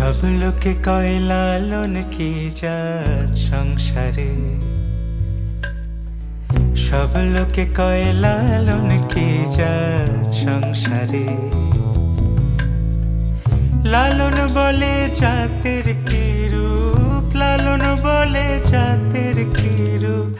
সব লোকে কয় লালন কি জাত সংসারে? সব লোকে কয় লালন কি জাত সংসারে? লালন বলে জাতের কি রূপ? লালন বলে জাতের কি রূপ?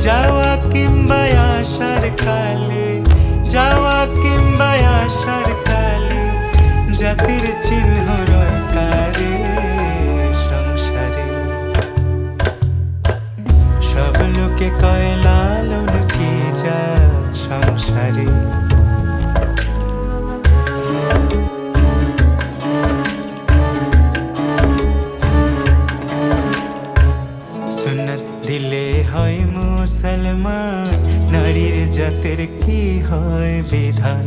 যাওয়া কিংবা আসার কালে যাওয়া কিংবা হয় মুসলমান, নারীর জাতের কি হয় বিধান?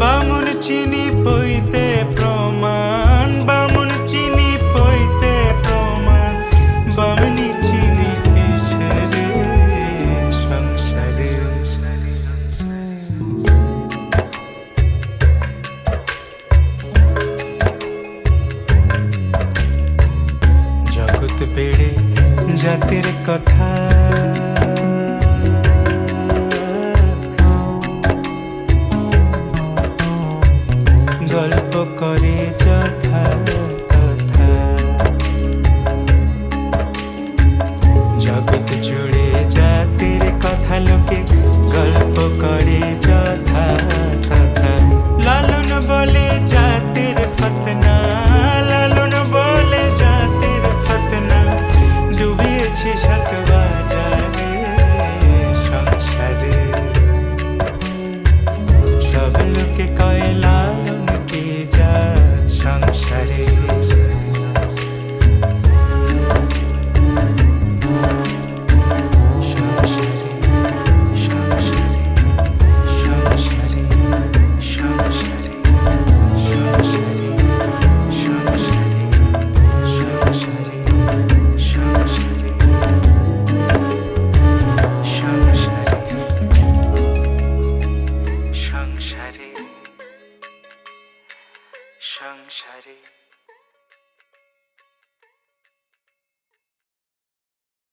বামুন চিনি পইতে প্রমাণ, বামুন চিনি পইতে প্রমাণ। বামনি চিনি পেশরে সংসারে? জগৎ বেড়ে জাতের কথা করে সংসারে